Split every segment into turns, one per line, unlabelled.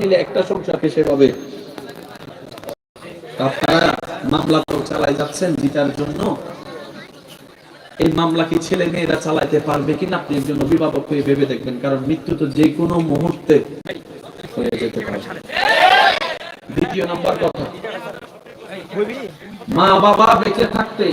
মিলে একটা সংসার ফেসে পাবে। আপনারা মামলা তো চালাই যাচ্ছেন জিতার জন্য। এই মামলা কি ছেলে মেয়েরা চালাইতে পারবে কিনা আপনি অভিভাবক হয়ে ভেবে দেখবেন, কারণ মৃত্যু তো যে কোনো মুহূর্তে হয়ে যেতে পারে। দ্বিতীয় নম্বর কথা, মা বাবা বেঁচে থাকতে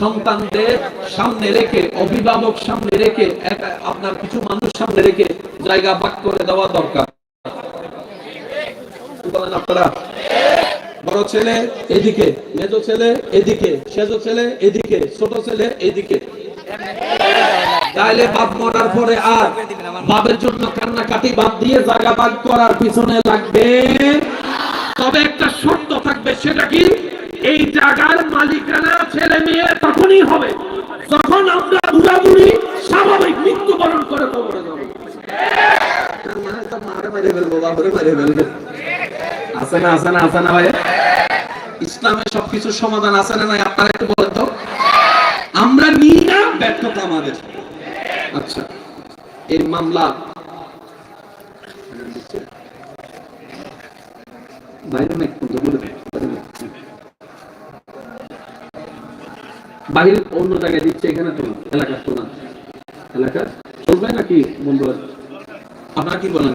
সন্তানদের সামনে রেখে, অভিভাবক সামনে রেখে আপনার কিছু মানুষ সামনে রেখে জায়গা ভাগ করে দেওয়া দরকার। বলেন আপনারা? বড় ছেলে এদিকে, মেজ ছেলে এদিকে, সেজ ছেলে এদিকে, ছোট ছেলে এদিকে। তাইলে বাপ মরার পরে আর বাপের জন্য কান্নাকাটি বাদ দিয়ে জায়গা ভাগ করার পিছনে লাগবে। তবে একটা শর্ত থাকবে, সেটা কি? এই জায়গার মালিকানা ছেলে মেয়ে তখনই হবে যখন আমরা বুড়াবুড়ি স্বাভাবিক মৃত্যুবরণ করে কবরে যাব। আছে না আছে না আছে না ভাই? ইসলামে সবকিছু সমাধান আছে না নাই? আপনারা একটু বলেন তো। আমরা নিই না ব্যর্থতা আমাদের। আচ্ছা এই মামলা। বাহির অন্য জায়গায় দিচ্ছে, এখানে তো এলাকার তো না। এলাকার চলবে নাকি বন্ধুরা আপনারা কি বলেন?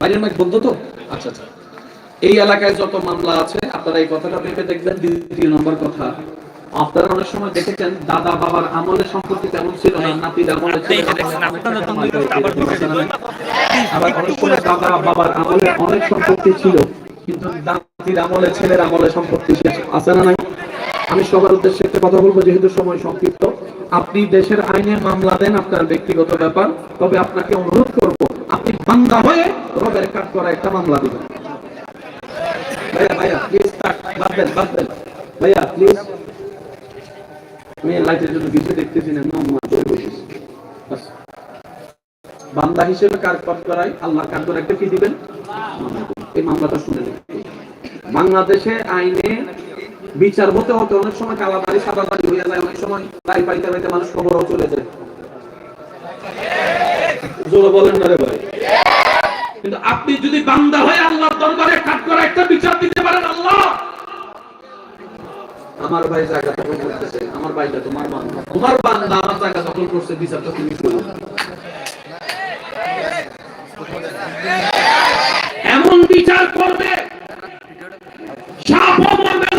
বাইরের মাইক বন্ধ তো? আচ্ছা আচ্ছা। এই এলাকায় যত মামলা আছে আপনারা এই কথাটা ভেবে দেখবেন দ্বিতীয় নম্বর কথা। আপনারা অনেক সময় দেখেছেন দাদা বাবার তেমন ছিল না নাতির আমলে আবার অনেক সময় দাদা বাবার আমলে অনেক সম্পত্তি ছিল কিন্তু নাতির আমলে ছেলের আমলে সম্পত্তি শেষ আছে না নাই? আমি সবার উদ্দেশ্যে একটা কথা বলব যেহেতু সময় সংক্ষিপ্ত। আপনি দেশের আইনে মামলা দেন আপনার ব্যক্তিগত ব্যাপার। তবে আপনাকে অনুরোধ করব আপনি হয়ে রবের কাট করা একটা মামলা দিবেন ভাইয়া ভাইয়া প্লিজ ভাইয়া প্লিজ আমি লাইটের জন্য কিছু দেখতেছি না মামলা বসেছি বান্দা হিসেবে কার কাজ করাই আল্লাহ কাজ করে একটা কি দিবেন? এই মামলাটা শুনে বাংলাদেশে আইনে বিচার হতে হতে অনেক সময় কালা দাড়ি সাদা দাড়ি হয়ে যায়, অনেক সময় দাড়ি পাইতে পাইতে মানুষ খবরও চলে যায়। জোরে বলেন না রে ভাই। কিন্তু আপনি যদি বান্দা হয়ে আল্লাহর দরবারে কাট করা একটা বিচার দিতে পারেন, আল্লাহ! আমার ভাই জায়গা দখল করতেছে, আমার ভাইটা তোমার বান্দা। তোমার বান্দা আমার জায়গা দখল করছে, বিচারটা তুমি করো। এমন বিচার করবে সাপও মরবে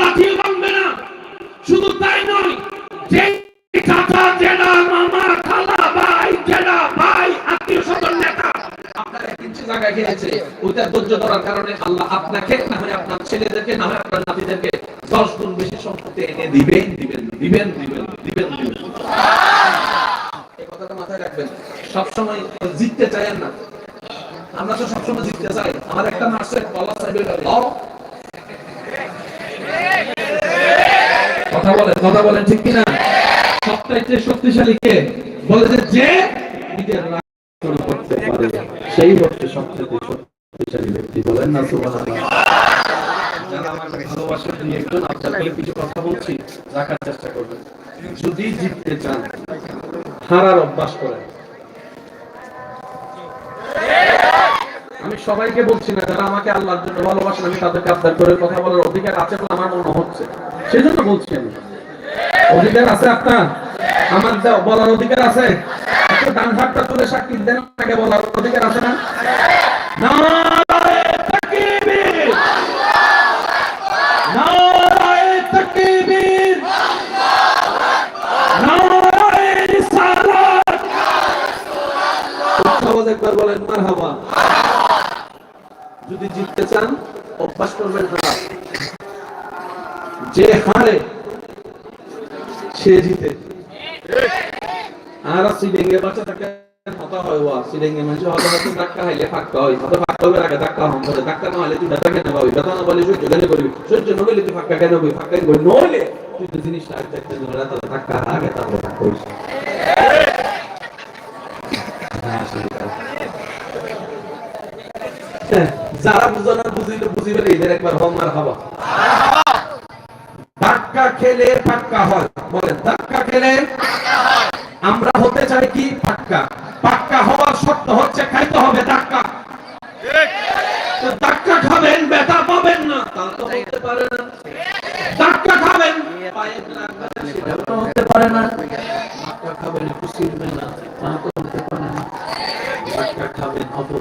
জায়গা কিনেছে ওইটা ধৈর্য ধরার কারণে আল্লাহ আপনাকে, না হয় আপনার ছেলেদেরকে, না হয় আপনার নাতিদেরকে দশ গুণ বেশি সম্পত্তি এনে দিবেন দিবেন দিবেন দিবেন দিবেন দিবেন। মাথায় রাখবেন। সবসময় জিততে না। আমরা তো সবসময় জিততে চাই। আমার একটা কথা বলেন কথা বলেন কিনা? শক্তিশালী কে? বলে যে রাগ শুরু করতে পারে সেই হচ্ছে সবচেয়ে শক্তিশালী ব্যক্তি বলেন না করেন। আমি সবাইকে বলছি না, যারা আমাকে আল্লাহর জন্য ভালোবাসেন, আমি তাদেরকে আবদার করে কথা বলার অধিকার আছে বলে আমার মনে হচ্ছে। সেই জন্য বলছি আমি। অধিকার আছে আপনার? আমার বলার অধিকার আছে ডান হাতটা তুলে সাক্ষী দেন বলার অধিকার আছে না? যদি জিততে চান, অভ্যাস করবেন যে হারে সে জিতে। আর সিডেঙ্গে বাচ্চা থাকে হতা হয় ওয়া সিডেঙ্গে মানুষ হতা ধাক্কা ফাক্কা হয়। হতা হবে আগে ধাক্কা হম ধাক্কা না তুই ব্যথা কেন পাবি? ব্যথা না বলে সহ্য কেন করবি? সহ্য না তুই ফাক্কা কেন হবি? ফাক্কা করবি? নইলে তুই তো আগে দেখতে ধাক্কা আগে ধাক্কা হইছে হ্যাঁ, যারা বুঝো না বুঝিলে বুঝিবে এদের একবার হমার হবা ধাক্কা খেলে পাক্কা হয় বলেন ধাক্কা খেলে আমরা হতে চাই কি পাক্কা পাক্কা হওয়ার শর্ত হচ্ছে খাইতে হবে ধাক্কা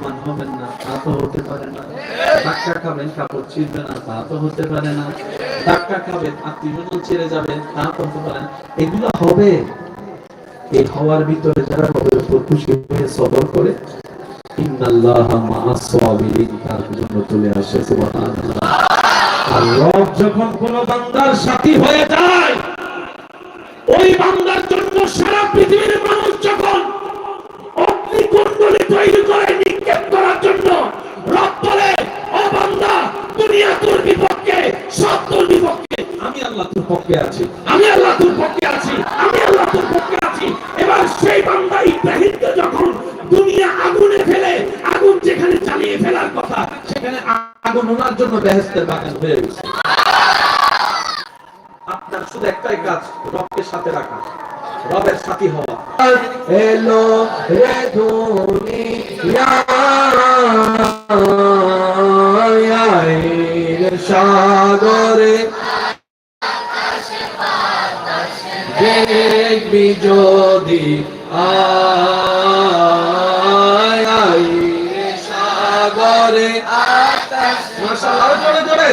অপমান হবেন না, তা তো হতে পারে না। ধাক্কা খাবেন, কাপড় ছিঁড়বে না তা তো হতে পারে না। ধাক্কা খাবেন আত্মীয় ছেড়ে যাবেন, তা তো হতে পারে না। এগুলো হবে। এই হওয়ার ভিতরে যারা রবের উপর খুশি হয়ে সবর করে। যখন কোন বান্দার সাথী হয়ে যায়, ওই বান্দার জন্য সারা পৃথিবীর মানুষ যখন অগ্নিকুণ্ডলী তৈরি করে জন্য রব বলে দুনিয়া তোর বিপক্ষে, সব তোর বিপক্ষে। আমি আল্লাহ তোর পক্ষে আছি। আমি আল্লাহ তোর পক্ষে আছি। আমি আল্লাহ তোর পক্ষে আছি। এবার সেই বান্দা ইব্রাহিমকে যখন দুনিয়া আগুনে ফেলে, আগুন যেখানে জ্বালিয়ে ফেলার কথা, সেখানে আগুন ওনার জন্য বেহেস্তের বাগান হয়ে গেছে। আপনার শুধু একটাই কাজ, রবকে সাথে রাখা। রবের সাথী হওয়া। এলো রে দুনিয়া সাগরে। দেখবি যদি আয় সাগরে। মাশাআল্লাহ জোরে জোরে।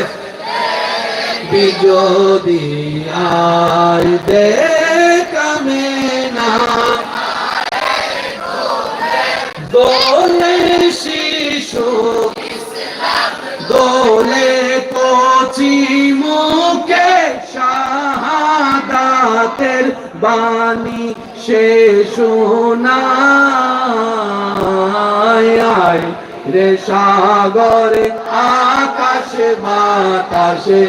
যদি আয় দেখামে মুখে শাহাদাতের বাণী সে শোনায়। রে সাগরে আকাশে বাতাসে।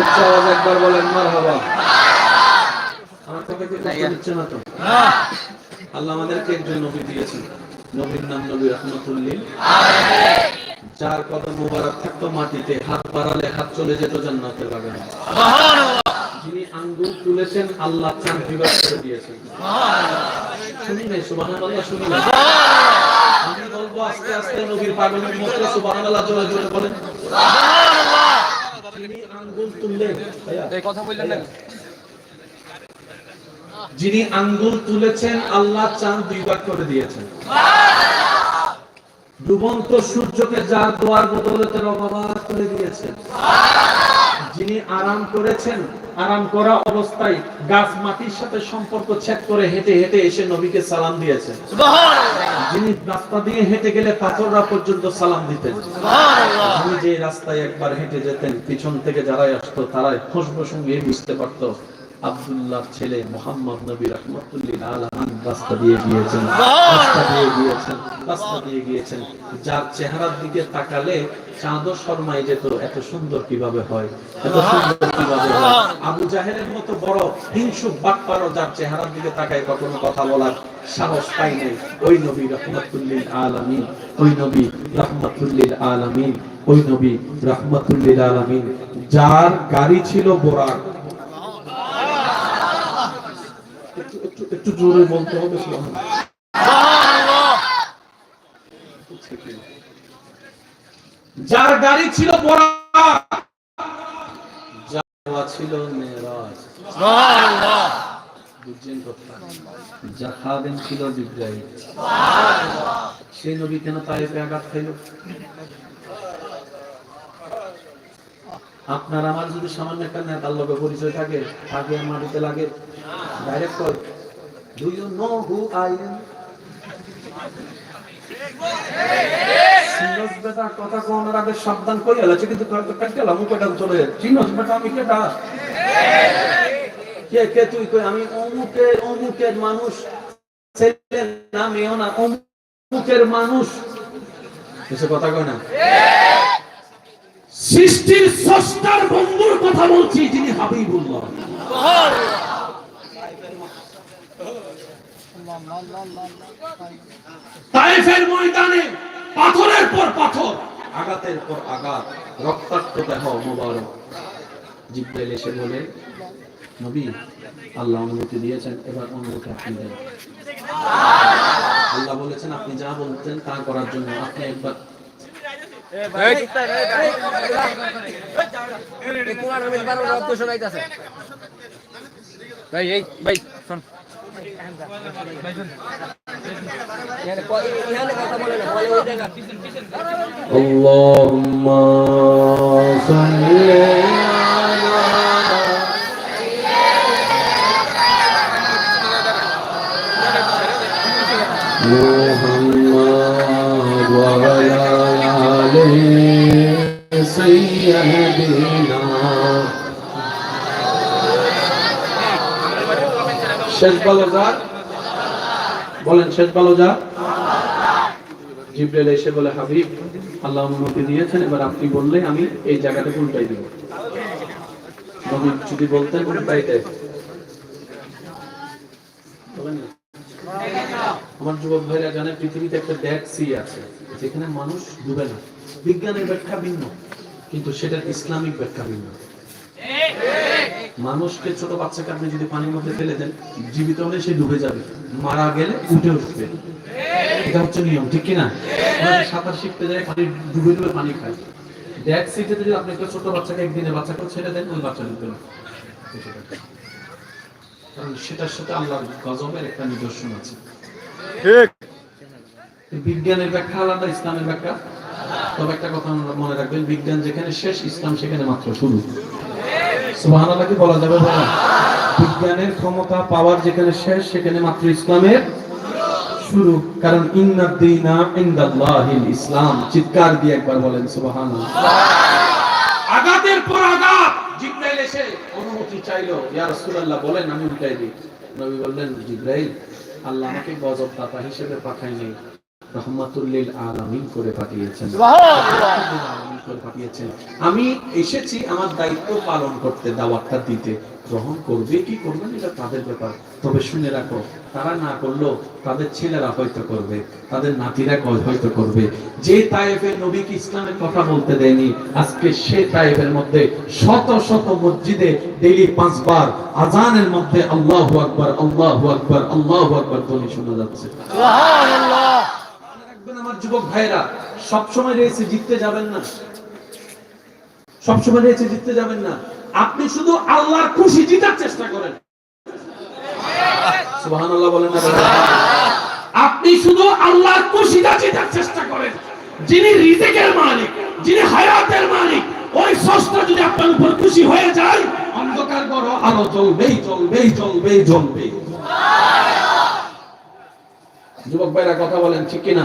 উচ্চ একবার বলেন মারহাবা। আমার কথা কি কষ্ট দিচ্ছে না তো আল্লাহ আমাদেরকে একজন নবী দিয়েছেন। নবীর নাম নবী রহমতুল্লিল। যার কদম মুবারক থাকতো মাটিতে হাত বাড়ালে হাত চলে যেত জান্নাতের বাগানে। যিনি আঙ্গুল তুলেছেন আল্লাহ চান বিবাহ করে দিয়েছেন। শুনি নাই সুবহানাল্লাহ শুনি নাই। আমি বলব আস্তে আস্তে নবীর পাগলের মতো সুবহানাল্লাহ জোরে জোরে বলেন। যিনি আঙ্গুল তুললেন
এই কথা বললেন না?
যিনি আঙ্গুল তুলেছেন আল্লাহ চাঁদ দুই ভাগ করে দিয়েছেন। ডুবন্ত সূর্যকে যার দোয়ার বদলতে রবাবাদ করে দিয়েছেন। যিনি আরাম করেছেন আরাম করা অবস্থায় গাছ মাটির সাথে সম্পর্ক ছেদ করে হেঁটে হেঁটে এসে নবীকে সালাম দিয়েছেন। যিনি রাস্তা দিয়ে হেঁটে গেলে পাথররা পর্যন্ত সালাম দিতেন। তিনি যে রাস্তায় একবার হেঁটে যেতেন পিছন থেকে যারাই আসতো তারাই খুশবু সঙ্গে বুঝতে পারতো আব্দুল্লাহ ছেলে মোহাম্মদ নবী রহমতুল্লিল রাস্তা দিয়ে গিয়েছেন রাস্তা দিয়ে গিয়েছেন রাস্তা দিয়ে গিয়েছেন। যার চেহারার দিকে তাকালে চাঁদও শর্মায় যেত এত সুন্দর কীভাবে হয় এত সুন্দর কীভাবে হয়। আবু জাহেলের মতো বড় হিংসুক বাটপারও যার চেহারার দিকে তাকায় কখনো কথা বলার সাহস পাই নাই। ওই নবী রহমতুল্লিল আলমিন ওই নবী রহমতুল্লিল আলমিন ওই নবী রহমতুল্লিল আলমিন। যার গাড়ি ছিল বোরাক একটু জোরে বলতে হবে যার গাড়ি ছিল ছিল সেই কেন আঘাত আপনার আমার যদি সামান্য একটা নেতার লগে পরিচয় থাকে আর মাটিতে লাগে। Direct do you know who I am বেটা কথা আগে সাবধান আলাছে কিন্তু কটা চলে চিনস বেটা আমি কেটা কে কে তুই কই? আমি অমুকের মানুষ। ছেলে না না, অমুকের মানুষ। এসে কথা কয় না? সৃষ্টির স্রষ্টার বন্ধুর কথা বলছি, যিনি হাবিবুল্লাহ। তাইফের ময়দানে পাথরের পর পাথর। আঘাতের পর আঘাত রক্তাক্ত দেহ মোবারক। জিব্রাইল এসে বলে নবী আল্লাহ অনুমতি দিয়েছেন এবার অনুমতি আপনি দেন। আল্লাহ বলেছেন আপনি যা বলতেন তা করার জন্য আপনি একবার
ভাই এই ভাই শোন।
اللهم صل على محمد وعلى آله سيدنا শেষ বলো যা। বলেন, শেষ বলো যা। জিব্রাইল এসে বলে, হাবিব, আল্লাহ অনুমতি দিয়েছেন, এবার আপনি বললে আমি এই জায়গাটা উল্টাই দেব। নবী যদি বলতেন বলেন না। আমার যুবক ভাইরা জানে, পৃথিবীতে একটা ডেড সি আছে, যেখানে মানুষ ডুবে না। বিজ্ঞানের ব্যাখ্যা ভিন্ন, কিন্তু সেটার ইসলামিক ব্যাখ্যা ভিন্ন। মানুষকে ছোট বাচ্চাকে আপনি যদি পানির মধ্যে ফেলে দেন জীবিত হলে সে ডুবে যাবে। মারা গেলে উঠে উঠবে। এটা হচ্ছে নিয়ম ঠিক কিনা? সাঁতার শিখতে যাই পানি ডুবে ডুবে পানি খাই ড্যাক সিটে যদি আপনি একটা ছোট বাচ্চাকে একদিনে বাচ্চাকে ছেড়ে দেন ওই বাচ্চা ডুববে না। কারণ সেটার সাথে আল্লাহর গজবের একটা নিদর্শন আছে।
ঠিক।
বিজ্ঞানের ব্যাখ্যা আলাদা ইসলামের ব্যাখ্যা। তবে একটা কথা মনে রাখবেন বিজ্ঞান যেখানে শেষ ইসলাম সেখানে মাত্র শুরু। সুবহানাল্লাহ বলা যাবে বিজ্ঞানের ক্ষমতা পাওয়ার যেখানে শেষ, সেখানে মাত্র ইসলামের শুরু। কারণ ইসলাম। চিৎকার দিয়ে একবার বলেন সুবহানাল্লাহ। আঘাতের পর আঘাত। জিব্রাইল এসে অনুমতি চাইলো। ইয়া রাসূলুল্লাহ, বলেন, আমি উল্টাই দিই। নবী বললেন, জিব্রাইল, আল্লাহ আমাকে গজব দাতা হিসেবে পাঠায়নি। রহমাতুল্লিল আলামিন করে পাঠিয়েছেন। করে পাঠিয়েছেন। আমি এসেছি আমার দায়িত্ব পালন করতে দাওয়াতটা দিতে। গ্রহণ করবে কি করবে না এটা তাদের ব্যাপার। তবে শুনে রাখো তারা না করল তাদের ছেলেরা হয়তো করবে তাদের নাতিরা হয়তো করবে। যে তায়েফের নবীকে ইসলামের কথা বলতে দেয়নি আজকে সে তায়েফের মধ্যে শত শত মসজিদে ডেইলি পাঁচবার আজানের মধ্যে আল্লাহু আকবার আল্লাহু আকবার আল্লাহু আকবার ধ্বনি শোনা যাচ্ছে। যুবক ভাইরা সবসময় রেসে জিততে যাবেন না। সবসময় রেসে জিততে যাবেন না। আপনি শুধু আল্লাহর খুশি জিতার চেষ্টা করেন। সুবহানাল্লাহ বলেন না আপনি শুধু আল্লাহর খুশিটা জেতার চেষ্টা করেন। যিনি রিজিকের মালিক, যিনি হায়াতের মালিক, ওই স্রষ্টা যদি আপনার উপর খুশি হয়ে যায়, অন্ধকার বড় আলো জ্বলবেই জ্বলবেই জ্বলবেই জ্বলবেই। যুবক ভাইরা কথা বলেন ঠিক কিনা?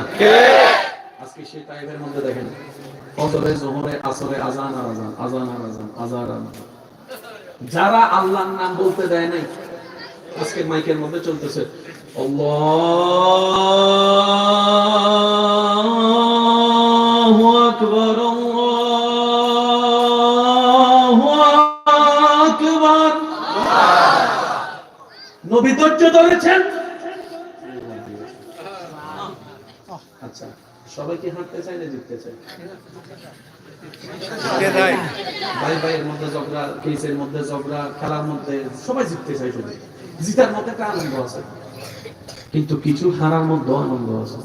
আজকে সেই টাইপের মধ্যে দেখেন ফজরে জোহরে আসরে আজান আর আজান আজান আর আজান আজান আর যারা আল্লাহর নাম বলতে দেয় নাই আজকে মাইকের মধ্যে চলতেছে আল্লাহু আকবার আল্লাহু আকবার। নবী ধৈর্য ধরেছেন? আচ্ছা সবাই কি হাঁটতে চায় না জিততে চায়? ভাই ভাইয়ের মধ্যে ঝগড়া কেসের মধ্যে ঝগড়া খেলার মধ্যে সবাই জিততে শুধু। জিতার মধ্যে একটা আনন্দ আছে। কিন্তু কিছু হারার মধ্যে আনন্দ আছে।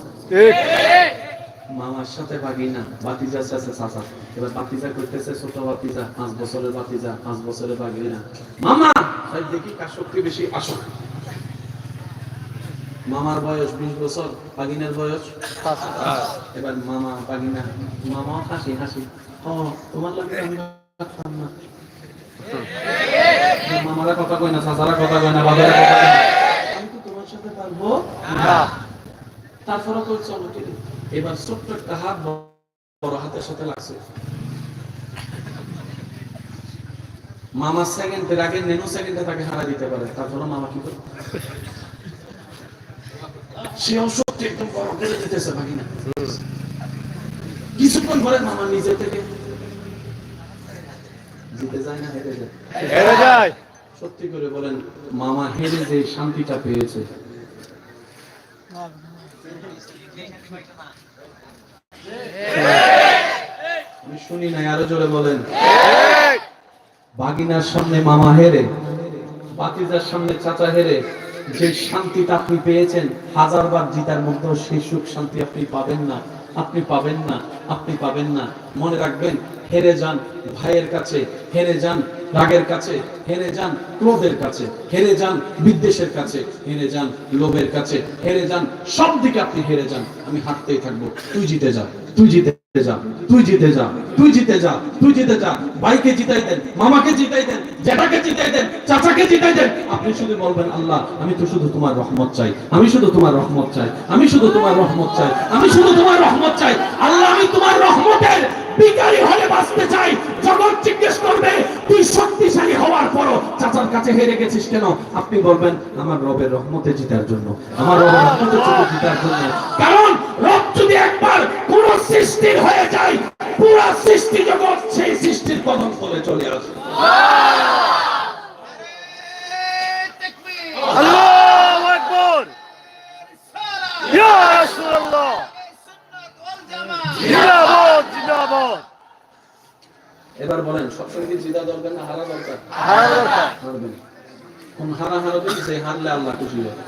মামার সাথে ভাগিনা বাতিজা চাচা চাচা। এবার বাতিজা করতেছে ছোট বাতিজা পাঁচ বছরের বাতিজা পাঁচ বছরের ভাগিনা। মামা তাই দেখি কার শক্তি বেশি আসো মামার বয়স বিশ বছর বাগিনার বয়স এবার মামা বাগিনা মামা হাসি হাসি। ও তোমার লাগে আমি পারতাম না। মামারা কথা কয় না চাচারা কথা কয় না বাবারা কথা কয় না। আমি তো তোমার সাথে পারব? না। তারপরে তো চলো এবার ছোট্ট একটা হাত বড় হাতের সাথে লাগছে। মামা সেকেন্ডের আগে নেনো সেকেন্ডে তাকে হারা দিতে পারে তারপরে মামা কি করে সে অসত্যি একদম বড় করে দিতেছে ভাগিনা কিছুক্ষণ পরে মামা নিজে থেকে সত্যি করে বলেন মামা হেরে যে শান্তিটা পেয়েছে আমি শুনি নাই আরও জোরে বলেন বাগিনার সামনে মামা হেরে, বাতিজার সামনে চাচা হেরে যে শান্তিটা আপনি পেয়েছেন, হাজারবার জিতার মধ্যেও সেই সুখ শান্তি আপনি পাবেন না। আপনি পাবেন না, আপনি পাবেন না। মনে রাখবেন, হেরে যান ভাইয়ের কাছে, হেরে যান রাগের কাছে, হেরে যান ক্রোধের কাছে, হেরে যান বিদ্বেষের কাছে, হেরে যান লোভের কাছে, হেরে যান সব দিকে আপনি হেরে যান। আমি হাঁটতেই থাকব। তুই জিতে যা, তুই জিতে যা, তুই জিতে যা, তুই জিতে যা, তুই জিতে যা। ভাইকে জিতাই দেন, মামাকে জিতাই দেন, জেঠাকে জিতাই দেন, চাচাকে জিতাই দেন। আপনি শুধু বলবেন, আল্লাহ, আমি তো শুধু তোমার রহমত চাই, আমি শুধু তোমার রহমত চাই, আমি শুধু তোমার রহমত চাই, আমি শুধু তোমার রহমত চাই। আল্লাহ, আমি তোমার রহমতের বিকারী হয়ে বাঁচতে চাই। জগৎ জিজ্ঞেস করবে, তুই শক্তিশালী হওয়ার পরও চাচার কাছে হেরে গেছিস কেন? আপনি বলবেন, আমার রবের রহমতে জিতার জন্য, আমার রবের রহমতে জিতার জন্য। কারণ সৃষ্টির হয়ে যায়। পুরো সৃষ্টি জগৎ সেই সৃষ্টির কদম তলে চলে আসে। এবার বলেন সবসময় কি জিতা দরকার না হারা দরকার?
হারাতা
হারবেন কোন হারা হারাবেন সেই হারলে আল্লাহ খুশি হয়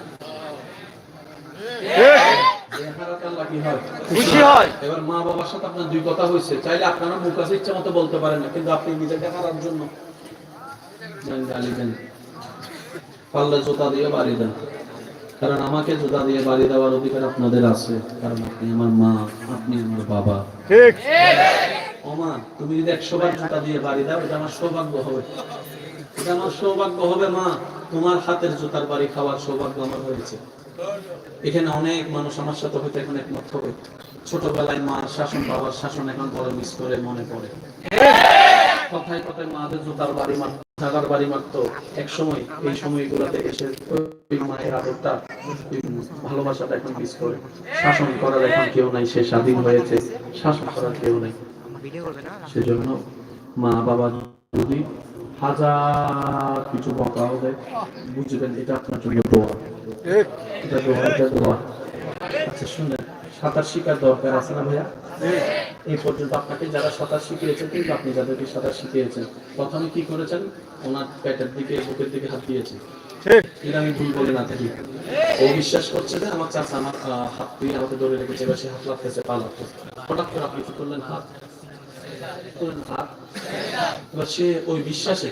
ঠিক
এই হারাতে আল্লাহ কি হয়
খুশি হয়।
এবার মা বাবার সাথে আপনার দুই কথা হয়েছে। চাইলে আপনারা মুখ কাছে ইচ্ছা মতো বলতে পারেন না কিন্তু আপনি নিজেকে হারার জন্য। গালি দেন। পারলে জুতা দিয়ে বাড়ি দেন। কারণ আমাকে জুতা দিয়ে বাড়ি দেওয়ার অধিকার আপনাদের আছে। কারণ আপনি আমার মা আপনি আমার বাবা।
ঠিক।
ও তুমি যদি একশো বার জুতা দিয়ে বাড়ি দাও এটা আমার সৌভাগ্য হবে। এটা আমার সৌভাগ্য হবে মা। তোমার হাতের জুতার বাড়ি খাওয়ার সৌভাগ্য আমার হয়েছে। এখানে অনেক মানুষ আমার সাথে হয়তো এখন একমত হবে। ছোটবেলায় মার শাসন বাবার শাসন এখন বড় মিস করে মনে পড়ে। কথায় কথায় মাদের জুতার বাড়ি মারত বাড়ি মারত। এক সময় এই সময়গুলোতে এসে মায়ের আদরটা ভালোবাসাটা এখন মিস করে। শাসন করার এখন কেউ নাই সে স্বাধীন হয়েছে শাসন করার কেউ নাই। সেজন্য মা বাবা যদি হাজার কিছু বকা হবে। বুঝবেন, এটা আপনার জন্য দোয়া। এটা দোয়া এটা দোয়া। আচ্ছা শুনেন, সাঁতার শিকার দরকার আছে না ভাইয়া? এই পর্যন্ত আপনাকে যারা সাঁতার শিখিয়েছেন, কিন্তু আপনি যাদেরকে সাঁতার শিখিয়েছেন, প্রথমে কি করেছেন? ওনার পেটের দিকে, বুকের দিকে হাত দিয়েছেন। এটা আমি ভুল বলে না থাকি। ও বিশ্বাস করছে যে আমার চাচা আমার হাত দিয়ে আমাকে ধরে রেখেছে, এবার সে হাত লাগতেছে, পা লাগতেছে। হঠাৎ করে আপনি কি করলেন? হাত সে ওই বিশ্বাসে।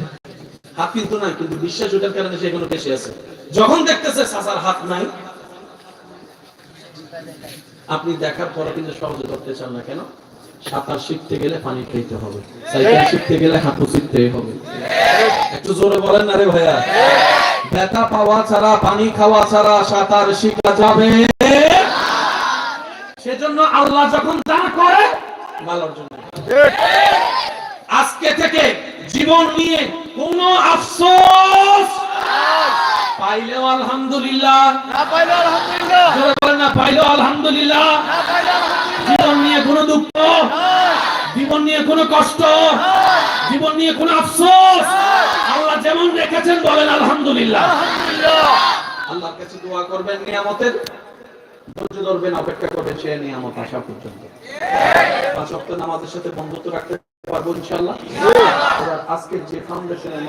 হাত কিন্তু নাই, কিন্তু বিশ্বাস ওটার কারণে সে এখনও বেশি আছে। যখন দেখতেছে চাচার হাত নাই, আপনি দেখার পরে কিন্তু সহজে ধরতে চান না কেন? সাঁতার শিখতে গেলে পানি খেতে হবে, সাইকেল শিখতে গেলে হাঁটু শিখতে হবে। একটু জোরে বলেন না রে ভাইয়া। ব্যথা পাওয়া ছাড়া, পানি খাওয়া ছাড়া সাঁতার শিখা যাবে। সেজন্য আল্লাহ যখন যা করে ভালোর জন্য আজকে থেকে জীবন নিয়ে কোনো আফসোস পাইলেও আলহামদুলিল্লাহ।
না পাইলে আলহামদুলিল্লাহ।
না পাইলেও আলহামদুলিল্লাহ। জীবন নিয়ে কোনো দুঃখ জীবন নিয়ে কোনো কষ্ট জীবন নিয়ে কোনো আফসোস। আল্লাহ যেমন রেখেছেন বলেন আলহামদুলিল্লাহ।
আলহামদুলিল্লাহ।
আল্লাহর কাছে দোয়া করবেন নিয়ামতের। ধৈর্য ধরবেন, অপেক্ষা করবেন, সে নিয়ামত আসা পর্যন্ত। পাঁচ সপ্তাহ আমাদের সাথে বন্ধুত্ব রাখতে পারব ইনশাল্লাহ আজকের যে ফাউন্ডেশনের